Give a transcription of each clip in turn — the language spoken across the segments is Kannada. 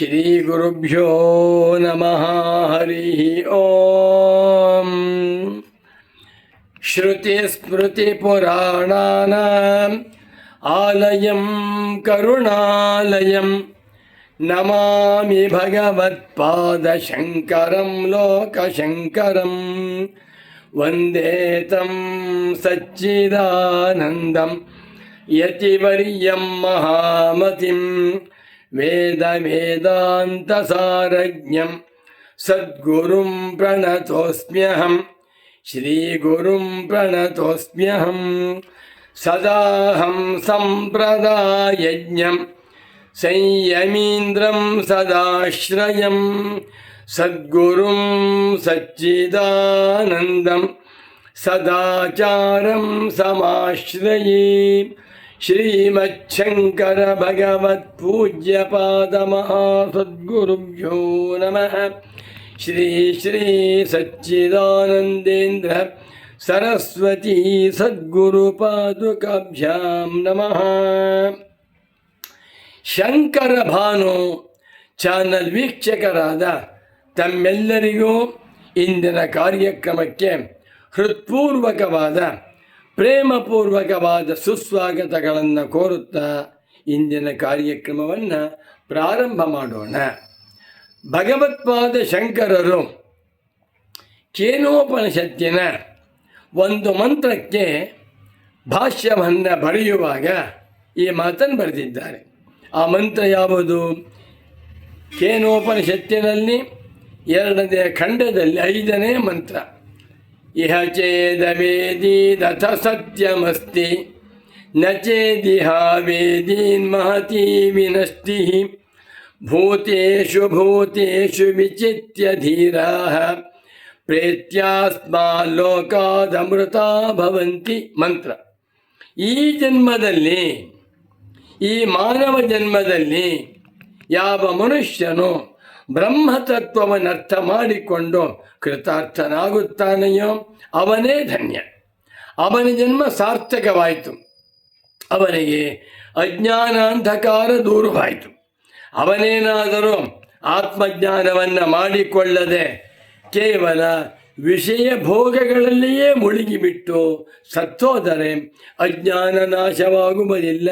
श्रीगुरुभ्यो नमः हरिः ॐ श्रुतिस्मृतिपुराणानाम् आलयं करुणालयं। नमामि भगवत्पादशङ्करं लोकशङ्करं। वन्दे तं सच्चिदानन्दं यतिवर्यं महामतिं वेदवेदान्तसारज्ञं सद्गुरुं प्रणतोऽस्म्यहम् श्रीगुरुं प्रणतोऽस्म्यहं सदाहं सम्प्रदायज्ञं संयमीन्द्रं सदाश्रयं सद्गुरुं सच्चिदानन्दं सदाचारं समाश्रये ஸ்ரீமச்சங்கர பகவத் பூஜ்ய பாதமஹாசத்குருभ्यो நமः ஸ்ரீ ஸ்ரீ சச்சிதானந்தேந்திர சரஸ்வதி சத்குரு பாதுகாபியாம் நம ಶಂಕರ ಭಾನು ಚಾನಲ್ ವೀಕ್ಷಕರಾದ ತಮ್ಮೆಲ್ಲರಿಗೂ ಇಂದಿನ ಕಾರ್ಯಕ್ರಮಕ್ಕೆ ಹೃತ್ಪೂರ್ವಕವಾದ ಪ್ರೇಮಪೂರ್ವಕವಾದ ಸುಸ್ವಾಗತಗಳನ್ನು ಕೋರುತ್ತಾ ಇಂದಿನ ಕಾರ್ಯಕ್ರಮವನ್ನು ಪ್ರಾರಂಭ ಮಾಡೋಣ. ಭಗವತ್ಪಾದ ಶಂಕರರು ಕೇನೋಪನಿಷತ್ತಿನ ಒಂದು ಮಂತ್ರಕ್ಕೆ ಭಾಷ್ಯವನ್ನು ಬರೆಯುವಾಗ ಈ ಮಾತನ್ನು ಬರೆದಿದ್ದಾರೆ. ಆ ಮಂತ್ರ ಯಾವುದು? ಕೇನೋಪನಿಷತ್ತಿನಲ್ಲಿ ಎರಡನೇ ಖಂಡದಲ್ಲಿ ಐದನೇ ಮಂತ್ರ. ಇಹ ಚೇದ ವೇದೀದಥ ಸತ್ಯಮಸ್ತಿ ನ ಚೇದಿಹ ವೇದೀನ್ ಮಹತಿ ವಿನಷ್ಟಿ ಭೂತೇಷು ಭೂತೇಷು ವಿಚಿತ್ಯ ಧೀರಾಃ ಪ್ರೇತ್ಯಾಸ್ಮಾ ಲೋಕಾದಮೃತ ಭವಂತಿ ಮಂತ್ರ ಈ ಜನ್ಮದಲ್ಲಿ ಈ ಮಾನವ ಜನ್ಮದಲ್ಲಿ ಯಾವ ಮನುಷ್ಯನು ಬ್ರಹ್ಮತತ್ವವನ್ನು ಅರ್ಥ ಮಾಡಿಕೊಂಡು ಕೃತಾರ್ಥನಾಗುತ್ತಾನೆಯೋ ಅವನೇ ಧನ್ಯ. ಅವನ ಜನ್ಮ ಸಾರ್ಥಕವಾಯಿತು. ಅವನಿಗೆ ಅಜ್ಞಾನಾಂಧಕಾರ ದೂರವಾಯಿತು. ಅವನೇನಾದರೂ ಆತ್ಮಜ್ಞಾನವನ್ನು ಮಾಡಿಕೊಳ್ಳದೆ ಕೇವಲ ವಿಷಯ ಭೋಗಗಳಲ್ಲಿಯೇ ಮುಳುಗಿಬಿಟ್ಟು ಸತ್ತೋದರೆ ಅಜ್ಞಾನ ನಾಶವಾಗುವುದಿಲ್ಲ.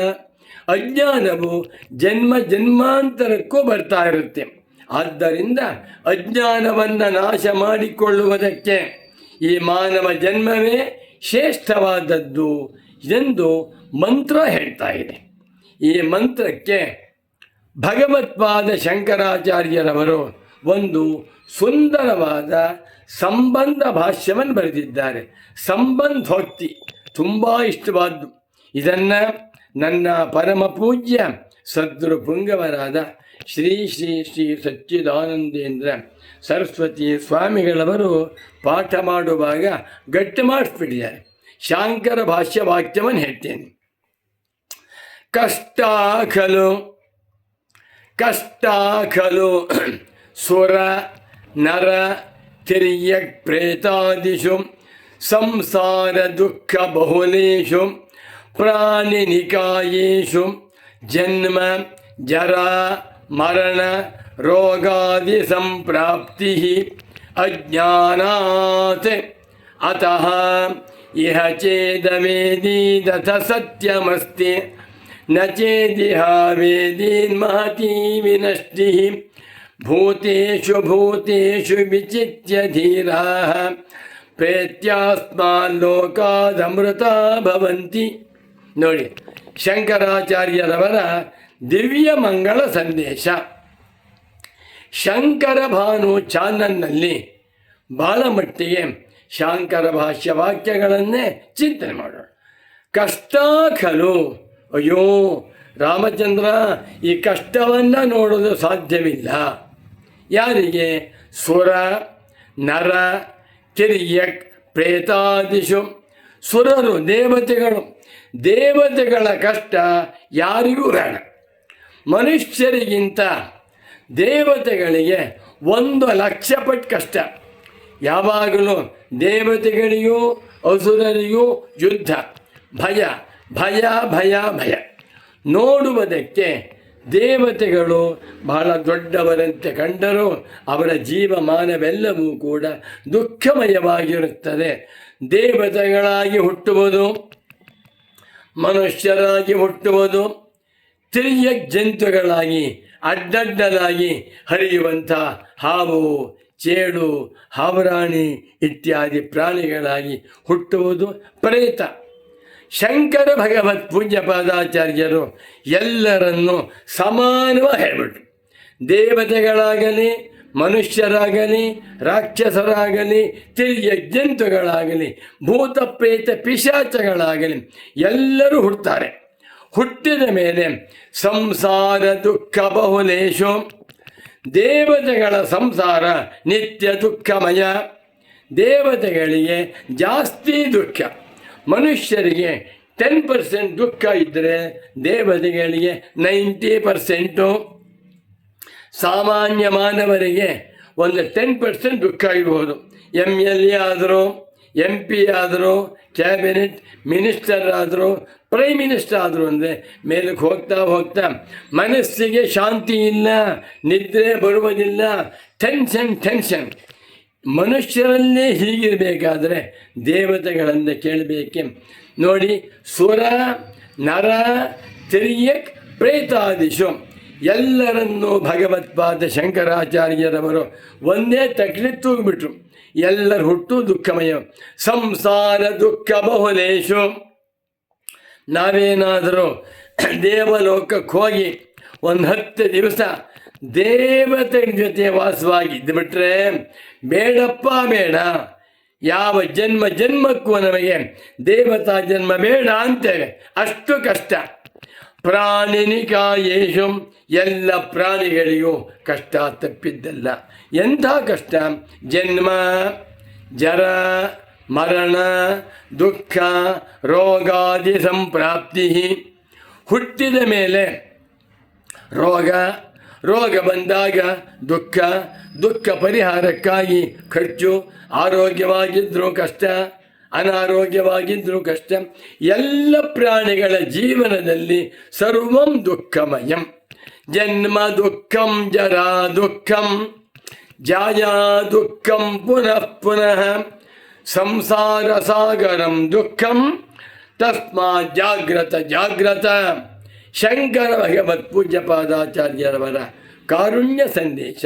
ಅಜ್ಞಾನವು ಜನ್ಮ ಜನ್ಮಾಂತರಕ್ಕೂ ಬರ್ತಾ ಇರುತ್ತೆ. ಆದ್ದರಿಂದ ಅಜ್ಞಾನವನ್ನು ನಾಶ ಮಾಡಿಕೊಳ್ಳುವುದಕ್ಕೆ ಈ ಮಾನವ ಜನ್ಮವೇ ಶ್ರೇಷ್ಠವಾದದ್ದು ಎಂದು ಮಂತ್ರ ಹೇಳ್ತಾ ಇದೆ. ಈ ಮಂತ್ರಕ್ಕೆ ಭಗವತ್ಪಾದ ಶಂಕರಾಚಾರ್ಯರವರು ಒಂದು ಸುಂದರವಾದ ಸಂಬಂಧ ಭಾಷ್ಯವನ್ನು ಬರೆದಿದ್ದಾರೆ. ಸಂಬಂಧೋಕ್ತಿ ತುಂಬ ಇಷ್ಟವಾದ್ದು. ಇದನ್ನು ನನ್ನ ಪರಮ ಪೂಜ್ಯ ಸದ್ಗುರು ಪುಂಗವರಾದ ಶ್ರೀ ಶ್ರೀ ಶ್ರೀ ಸಚ್ಚಿದಾನಂದೇಂದ್ರ ಸರಸ್ವತಿ ಸ್ವಾಮಿಗಳವರು ಪಾಠ ಮಾಡುವಾಗ ಗಟ್ಟಿ ಮಾಡಿಸ್ಬಿಟ್ಟಿದ್ದಾರೆ. ಶಾಂಕರ ಭಾಷ್ಯ ವಾಕ್ಯವನ್ನು ಹೇಳ್ತೇನೆ. ಕಷ್ಟ ಖಲು ಕಷ್ಟ ಖಲು ಸುರ ನರ, ತಿರಿಯ ಪ್ರೇತಾದಿಷು, ಸಂಸಾರ ದುಃಖ ಬಹುಲೇಶು ಪ್ರಾಣಿನಿಕಾಯೇಷು ಜನ್ಮ, ಜರ ಮರಣ ರೋಗಾದಿ ಸಂಪ್ರಾಪ್ತಿ ಅಜ್ಞಾನಾತ್ ಅತಃ ಇಹ ಚೇದವೇದೀದಥ ಸತ್ಯಮಸ್ತಿ ನ ಚೇದಿಹ ವೇದೀನ್ಮಹತಿ ವಿನಷ್ಟಿ ಭೂತೇಷು ಭೂತೇಷು ವಿಚಿತ್ಯ ಧೀರಾಃ ಪ್ರೇತ್ಯಾಸ್ಮಾಲ್ಲೋಕಾದಮೃತ ಭವಂತಿ ನೋಡಿ ಶಂಕರಾಚಾರ್ಯರವರ ದಿವ್ಯ ಮಂಗಳ ಸಂದೇಶ. ಶಂಕರ ಭಾನು ಚಾನಲ್ನಲ್ಲಿ ಬಾಲಮಟ್ಟಿಗೆ ಶಾಂಕರ ಭಾಷ್ಯ ವಾಕ್ಯಗಳನ್ನೇ ಚಿಂತನೆ ಮಾಡೋಣ. ಕಷ್ಟ ಖಲು. ಅಯ್ಯೋ, ರಾಮಚಂದ್ರ ಈ ಕಷ್ಟವನ್ನು ನೋಡಲು ಸಾಧ್ಯವಿಲ್ಲ. ಯಾರಿಗೆ? ಸುರ, ನರ ಕಿರಿಯಕ್ ಪ್ರೇತಾದಿಶು. ಸುರರು ದೇವತೆಗಳು. ದೇವತೆಗಳ ಕಷ್ಟ ಯಾರಿಗೂ ಬೇಡ. ಮನುಷ್ಯರಿಗಿಂತ ದೇವತೆಗಳಿಗೆ ಒಂದು ಲಕ್ಷ ಪಟ್ಟು ಕಷ್ಟ. ಯಾವಾಗಲೂ ದೇವತೆಗಳಿಗೂ, ಅಸುರರಿಗೂ ಯುದ್ಧ. ಭಯ ಭಯ ಭಯ ಭಯ. ನೋಡುವುದಕ್ಕೆ ದೇವತೆಗಳು ಬಹಳ ದೊಡ್ಡವರಂತೆ ಕಂಡರೂ ಅವರ ಜೀವಮಾನವೆಲ್ಲವೂ ಕೂಡ ದುಃಖಮಯವಾಗಿರುತ್ತದೆ. ದೇವತೆಗಳಾಗಿ ಹುಟ್ಟುವುದು, ಮನುಷ್ಯರಾಗಿ ಹುಟ್ಟುವುದು ತಿರಿಯ ಜಂತುಗಳಾಗಿ, ಅಡ್ಡಡ್ಡಲಾಗಿ ಹರಿಯುವಂಥ ಹಾವು ಚೇಳು ಹಾವರಾಣಿ ಇತ್ಯಾದಿ ಪ್ರಾಣಿಗಳಾಗಿ ಹುಟ್ಟುವುದು ಪ್ರೇತ. ಶಂಕರ ಭಗವತ್ ಪೂಜ್ಯ ಪಾದಾಚಾರ್ಯರು ಎಲ್ಲರನ್ನು ಸಮಾನವಾಗಿ ಹೇಳ್ಬಿಟ್ರು. ದೇವತೆಗಳಾಗಲಿ, ಮನುಷ್ಯರಾಗಲಿ, ರಾಕ್ಷಸರಾಗಲಿ ತಿರಿಯ ಜಂತುಗಳಾಗಲಿ ಭೂತ ಪ್ರೇತ ಪಿಶಾಚಗಳಾಗಲಿ ಎಲ್ಲರೂ ಹುಟ್ಟುತ್ತಾರೆ ಹುಟ್ಟಿದ ಮೇಲೆ ಸಂಸಾರ ದುಃಖ ಬಹುಲೇಶು. ದೇವತೆಗಳ ಸಂಸಾರ ನಿತ್ಯ ದುಃಖಮಯ. ದೇವತೆಗಳಿಗೆ ಜಾಸ್ತಿ ದುಃಖ. ಮನುಷ್ಯರಿಗೆ ಟೆನ್ ಪರ್ಸೆಂಟ್ ದುಃಖ ಇದ್ದರೆ ದೇವತೆಗಳಿಗೆ ನೈಂಟಿ ಪರ್ಸೆಂಟು ಸಾಮಾನ್ಯ ಮಾನವರಿಗೆ ಒಂದು ಟೆನ್ ಪರ್ಸೆಂಟ್ ದುಃಖ ಇರ್ಬೋದು. ಎಂ ಎಲ್ ಎ ಆದರೂ ಎಂ ಪಿ ಆದರೂ, ಕ್ಯಾಬಿನೆಟ್ ಮಿನಿಸ್ಟರ್ ಆದರೂ, ಪ್ರೈಮ್ ಮಿನಿಸ್ಟರ್ ಆದರು ಅಂದರೆ ಮೇಲಕ್ಕೆ ಹೋಗ್ತಾ ಹೋಗ್ತಾ ಮನಸ್ಸಿಗೆ ಶಾಂತಿ ಇಲ್ಲ, ನಿದ್ರೆ ಬರುವುದಿಲ್ಲ ಟೆನ್ಷನ್ ಟೆನ್ಷನ್ ಮನುಷ್ಯರಲ್ಲೇ ಹೀಗಿರಬೇಕಾದ್ರೆ ದೇವತೆಗಳನ್ನು ಕೇಳಬೇಕೆ. ನೋಡಿ, ಸುರ, ನರ, ತಿರಿಯಕ್ ಪ್ರೇತಾದಿಶು. ಎಲ್ಲರನ್ನೂ ಭಗವತ್ಪಾದ ಶಂಕರಾಚಾರ್ಯರವರು ಒಂದೇ ತಕ್ಕಡಿ ತೂಗ್ಬಿಟ್ರು ಎಲ್ಲರ ಹುಟ್ಟು ದುಃಖಮಯ. ಸಂಸಾರ ದುಃಖ ಬಹುಲೇಶು ನಾವೇನಾದರೂ ದೇವಲೋಕಕ್ಕೆ ಹೋಗಿ ಒಂದು ಹತ್ತು ದಿವಸ ದೇವತೆ ಜೊತೆ ವಾಸವಾಗಿದ್ದು ಬಿಟ್ರೆ ಬೇಡಪ್ಪ ಬೇಡ. ಯಾವ ಜನ್ಮ ಜನ್ಮಕ್ಕೂ ನಮಗೆ ದೇವತಾ ಜನ್ಮ ಬೇಡ ಅಂತೇವೆ. ಅಷ್ಟು ಕಷ್ಟ. ಪ್ರಾಣಿನಿಕಾಯೇಶು ಎಲ್ಲ ಪ್ರಾಣಿಗಳಿಗೂ ಕಷ್ಟ ತಪ್ಪಿದ್ದಲ್ಲ. ಎಂಥ ಕಷ್ಟ? ಜನ್ಮ, ಜರ, ಮರಣ, ದುಃಖ, ರೋಗಾದಿ ಸಂಪ್ರಾಪ್ತಿ. ಹುಟ್ಟಿದ ಮೇಲೆ ರೋಗ ರೋಗ ಬಂದಾಗ ದುಃಖ ದುಃಖ ಪರಿಹಾರಕ್ಕಾಗಿ ಖರ್ಚು ಆರೋಗ್ಯವಾಗಿದ್ದರೂ ಕಷ್ಟ ಅನಾರೋಗ್ಯವಾಗಿದ್ದರೂ ಕಷ್ಟ ಎಲ್ಲ ಪ್ರಾಣಿಗಳ ಜೀವನದಲ್ಲಿ ಸರ್ವಂ ದುಃಖಮಯಂ. ಜನ್ಮ ದುಃಖಂ, ಜರಾ ದುಃಖಂ, ಜಾಯಾ ದುಃಖಂ, ಪುನಃ ಪುನಃ, ಸಂಸಾರ ಸಾಗರಂ ದುಃಖಂ, ತಸ್ಮಾ ಜಾಗ್ರತ ಜಾಗ್ರತ. ಶಂಕರ ಭಗವತ್ ಪೂಜ್ಯ ಪಾದಾಚಾರ್ಯರವರ ಕಾರುಣ್ಯ ಸಂದೇಶ.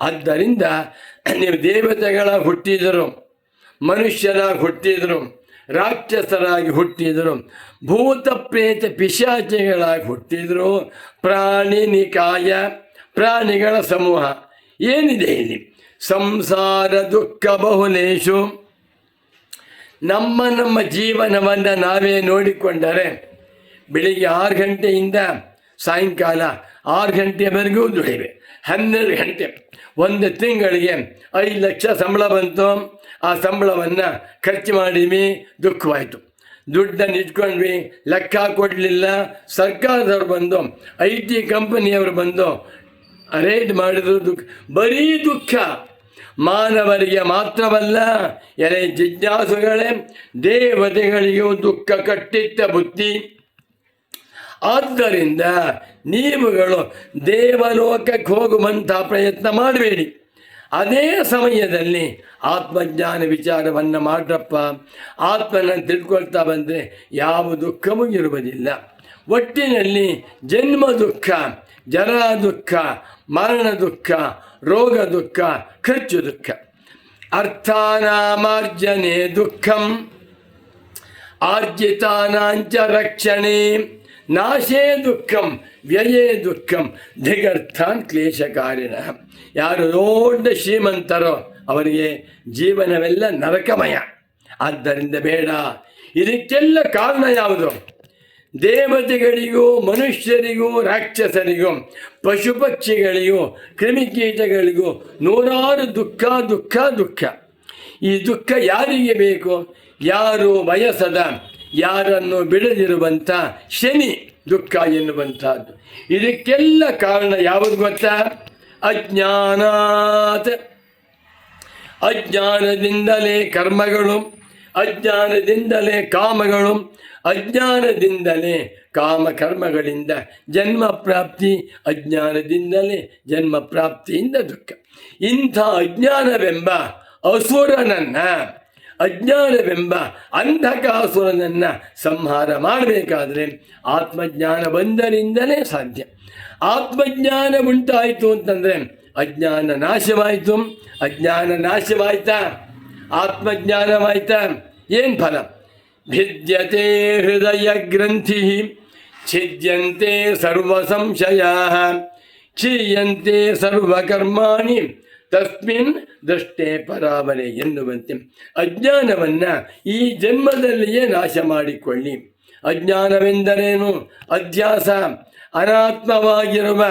ಆದ್ದರಿಂದ ನೀವು ದೇವತೆಗಳ ಹುಟ್ಟಿದರು. ಮನುಷ್ಯರಾಗಿ ಹುಟ್ಟಿದರು, ರಾಕ್ಷಸರಾಗಿ ಹುಟ್ಟಿದರು ಭೂತ ಪ್ರೇತ ಪಿಶಾಚಿಗಳಾಗಿ ಹುಟ್ಟಿದರು, ಪ್ರಾಣಿ ನಿಕಾಯ, ಪ್ರಾಣಿಗಳ ಸಮೂಹ. ಏನಿದೆ ಇಲ್ಲಿ? ಸಂಸಾರ ದುಃಖ ಬಹುಲೇಶು. ನಮ್ಮ ನಮ್ಮ ಜೀವನವನ್ನು ನಾವೇ ನೋಡಿಕೊಂಡರೆ, ಬೆಳಿಗ್ಗೆ ಆರು ಗಂಟೆಯಿಂದ ಸಾಯಂಕಾಲ ಆರು ಗಂಟೆವರೆಗೂ ದುಡಿವೆ. ಹನ್ನೆರಡು ಗಂಟೆ. ಒಂದು ತಿಂಗಳಿಗೆ ಐದು ಲಕ್ಷ ಸಂಬಳ ಬಂತು. ಆ ಸಂಬಳವನ್ನು ಖರ್ಚು ಮಾಡಿದ್ವಿ, ದುಃಖವಾಯಿತು. ದುಡ್ಡನ್ನು ಇಟ್ಕೊಂಡ್ವಿ, ಲೆಕ್ಕ ಕೊಡಲಿಲ್ಲ. ಸರ್ಕಾರದವ್ರು ಬಂದು, ಐ ಟಿ ಕಂಪನಿಯವರು ಬಂದು ರೇಟ್ ಮಾಡಿದ್ರು ದುಃಖ. ಬರೀ ದುಃಖ. ಮಾನವರಿಗೆ ಮಾತ್ರವಲ್ಲ, ಎಲೆ ಜಿಜ್ಞಾಸುಗಳೇ ದೇವತೆಗಳಿಗೂ ದುಃಖ ಕಟ್ಟಿಟ್ಟ ಬುದ್ಧಿ. ಆದ್ದರಿಂದ ನೀವುಗಳು ದೇವಲೋಕಕ್ಕೆ ಹೋಗುವಂಥ ಪ್ರಯತ್ನ ಮಾಡಬೇಡಿ ಅದೇ ಸಮಯದಲ್ಲಿ ಆತ್ಮಜ್ಞಾನ ವಿಚಾರವನ್ನು ಮಾಡ್ರಪ್ಪ. ಆತ್ಮನ ತಿಳ್ಕೊಳ್ತಾ ಬಂದರೆ ಯಾವ ದುಃಖವೂ ಇರುವುದಿಲ್ಲ. ಒಟ್ಟಿನಲ್ಲಿ ಜನ್ಮ ದುಃಖ, ಜರ ದುಃಖ, ಮರಣ ದುಃಖ, ರೋಗ ದುಃಖ, ಖರ್ಚು ದುಃಖ. ಅರ್ಥಾನಾಮಾರ್ಜನೆ ದುಃಖಂ, ಆರ್ಜಿತಾನಾಂಚ ರಕ್ಷಣೆ. ನಾಶೇ ದುಃಖಂ, ವ್ಯಯೇ ದುಃಖಂ. ದಿಗರ್ಥಾನ್ ಕ್ಲೇಶಕಾರಿಣ. ಯಾರು ದೊಡ್ಡ ಶ್ರೀಮಂತರೋ ಅವರಿಗೆ ಜೀವನವೆಲ್ಲ ನರಕಮಯ. ಆದ್ದರಿಂದ ಬೇಡ. ಇದಕ್ಕೆಲ್ಲ ಕಾರಣ ಯಾವುದು? ದೇವತೆಗಳಿಗೂ, ಮನುಷ್ಯರಿಗೂ, ರಾಕ್ಷಸರಿಗೂ ಪಶು ಪಕ್ಷಿಗಳಿಗೂ ಕ್ರಿಮಿಕೀಟಗಳಿಗೂ ನೂರಾರು ದುಃಖ ದುಃಖ ದುಃಖ. ಈ ದುಃಖ ಯಾರಿಗೆ ಬೇಕು? ಯಾರು ಬಯಸದ ಯಾರನ್ನು ಬಿಡದಿರುವಂಥ ಶನಿ ದುಃಖ ಎನ್ನುವಂಥದ್ದು. ಇದಕ್ಕೆಲ್ಲ ಕಾರಣ ಯಾವುದು ಗೊತ್ತಾ? ಅಜ್ಞಾನಾತ್. ಅಜ್ಞಾನದಿಂದಲೇ ಕರ್ಮಗಳು, ಅಜ್ಞಾನದಿಂದಲೇ ಕಾಮಗಳು, ಅಜ್ಞಾನದಿಂದಲೇ ಕಾಮ ಕರ್ಮಗಳಿಂದ ಜನ್ಮ ಪ್ರಾಪ್ತಿ, ಅಜ್ಞಾನದಿಂದಲೇ ಜನ್ಮ ಪ್ರಾಪ್ತಿಯಿಂದ ದುಃಖ. ಇಂಥ ಅಜ್ಞಾನವೆಂಬ ಅಸುರನನ್ನ ಅಜ್ಞಾನವೆಂಬ ಅಂಧಕಾಸುರನನ್ನ ಸಂಹಾರ ಮಾಡಬೇಕಾದರೆ ಆತ್ಮಜ್ಞಾನ ಬಂದರಿಂದಲೇ ಸಾಧ್ಯ. ಆತ್ಮಜ್ಞಾನ ಉಂಟಾಯಿತು ಅಂತಂದರೆ ಅಜ್ಞಾನ ನಾಶವಾಯಿತು. ಅಜ್ಞಾನ ನಾಶವಾಯ್ತಾ? ಆತ್ಮಜ್ಞಾನವಾಯ್ತಾ? ಏನು ಫಲ? ಭಿದ್ಯತೆ ಹೃದಯ ಗ್ರಂಥಿ, ಛಿದ್ಯಂತೆ ಸರ್ವ ಸಂಶಯ ಕ್ಷೀಯಂತೆ ಸರ್ವಕರ್ಮಾಣಿ. ತಸ್ಮಿನ್ ದೃಷ್ಟೇ ಪರಾವರೆ ಎನ್ನುವಂತೆ. ಅಜ್ಞಾನವನ್ನ ಈ ಜನ್ಮದಲ್ಲಿಯೇ ನಾಶ ಮಾಡಿಕೊಳ್ಳಿ. ಅಜ್ಞಾನವೆಂದರೇನು? ಅಧ್ಯಾಸ, ಅನಾತ್ಮವಾಗಿರುವ,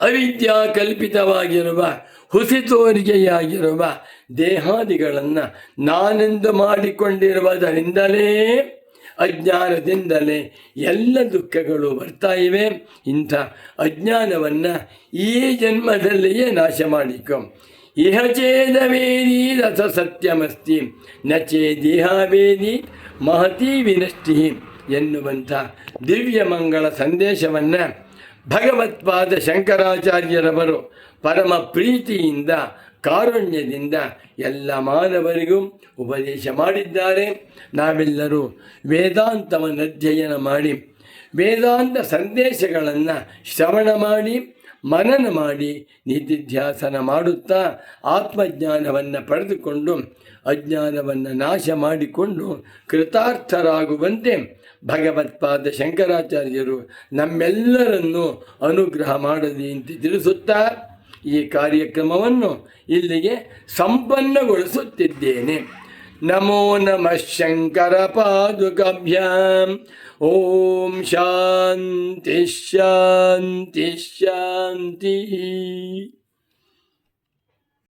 ಅವಿದ್ಯಾ ಕಲ್ಪಿತವಾಗಿರುವ, ಹುಸಿ ತೋರಿಕೆಯಾಗಿರುವ ದೇಹಾದಿಗಳನ್ನು ನಾನೆಂದು ಮಾಡಿಕೊಂಡಿರುವುದರಿಂದಲೇ ಅಜ್ಞಾನದಿಂದಲೇ ಎಲ್ಲ ದುಃಖಗಳು ಬರ್ತಾ ಇವೆ. ಇಂಥ ಅಜ್ಞಾನವನ್ನು ಈ ಜನ್ಮದಲ್ಲಿಯೇ ನಾಶ ಮಾಡಿಕೊ. ಇಹ ಚೇದವೇದಿ ರಥ ಸತ್ಯಮಸ್ತಿ. ನ ಚೇದಿಹಾವೇದಿ ಮಹತಿ ವಿನಷ್ಟಿ ಎನ್ನುವಂಥ ದಿವ್ಯ ಮಂಗಳ ಸಂದೇಶವನ್ನು ಭಗವತ್ಪಾದ ಶಂಕರಾಚಾರ್ಯರವರು ಪರಮ ಪ್ರೀತಿಯಿಂದ ಕಾರುಣ್ಯದಿಂದ ಎಲ್ಲ ಮಾನವರಿಗೂ ಉಪದೇಶ ಮಾಡಿದ್ದಾರೆ. ನಾವೆಲ್ಲರೂ ವೇದಾಂತವನ್ನು ಅಧ್ಯಯನ ಮಾಡಿ, ವೇದಾಂತ ಸಂದೇಶಗಳನ್ನು ಶ್ರವಣ ಮಾಡಿ, ಮನನ ಮಾಡಿ ನಿಧಿಧ್ಯಾಸನ ಮಾಡುತ್ತಾ ಆತ್ಮಜ್ಞಾನವನ್ನು ಪಡೆದುಕೊಂಡು ಅಜ್ಞಾನವನ್ನು ನಾಶ ಮಾಡಿಕೊಂಡು ಕೃತಾರ್ಥರಾಗುವಂತೆ ಭಗವತ್ಪಾದ ಶಂಕರಾಚಾರ್ಯರು ನಮ್ಮೆಲ್ಲರನ್ನು ಅನುಗ್ರಹ ಮಾಡಲಿ ಅಂತ ತಿಳಿಸುತ್ತಾ ಈ ಕಾರ್ಯಕ್ರಮವನ್ನು ಇಲ್ಲಿಗೆ ಸಂಪನ್ನಗೊಳಿಸುತ್ತಿದ್ದೇನೆ. ನಮೋ ನಮಃ ಶಂಕರ ಪಾದುಕಭ್ಯಾಂ ಓಂ ಶಾಂತಿ ಶಾಂತಿ ಶಾಂತಿ.